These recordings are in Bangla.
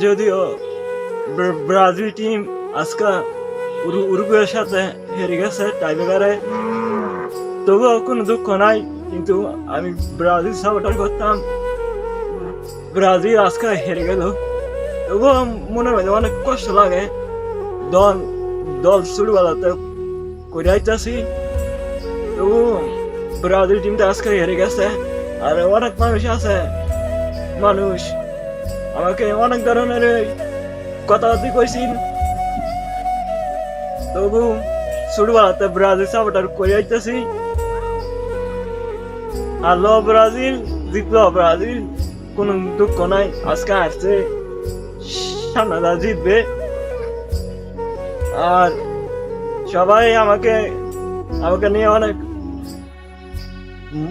যদিও ব্রাজিল টিম আজকে উরু- উরুগুয়ের সাথে হেরে গেছে টাইব্রেকারে তবুও কোনো দুঃখ নাই, কিন্তু আমি ব্রাজিল সাপোর্টার করতাম। ব্রাজিল আজকে হেরে গেল। তবুও মনের মধ্যে অনেক কষ্ট লাগে। দল দল ছোটবেলাতে করে আইতাছি। তবু ব্রাজিল টিমটা আজকে হেরে গেছে। আর অনেক মানুষ আছে, মানুষ আমাকে অনেক ধরনের কথাবার্তা কইছিল তবু ছোটবেলাতে ব্রাজিল সাপোর্টার করে আইতাছি? হারলো ব্রাজিল, জিতলো ব্রাজিল, কোনো দুঃখ নাই, আজকে আসছে সামনাদা জিতবে। আর সবাই আমাকে আমাকে নিয়ে অনেক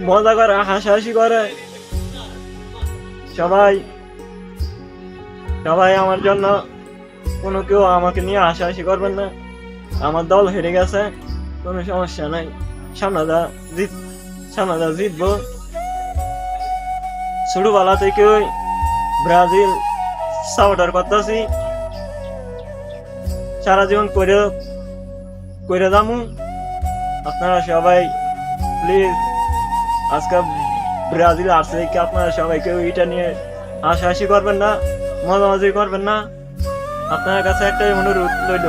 মজা করে, হাসাহাসি করে। সবাই সবাই আমার জন্য কোনো কেউ আমাকে নিয়ে হাসাহাসি করবেন না। আমার দল হেরে গেছে, কোনো সমস্যা নাই। সামনাদা জিত সামনাদা জিতবো। ছোটবেলা থেকে ব্রাজিল সাপোর্টার করতেছি? সারা জীবন করে করে দামু আপনারা সবাই প্লিজ আজকে ব্রাজিল আসছে কি আপনারা সবাই কেউ এটা নিয়ে হাসাহাসি করবেন না? মজা মজি করবেন না। আপনার কাছে একটাই অনুরোধ রইল।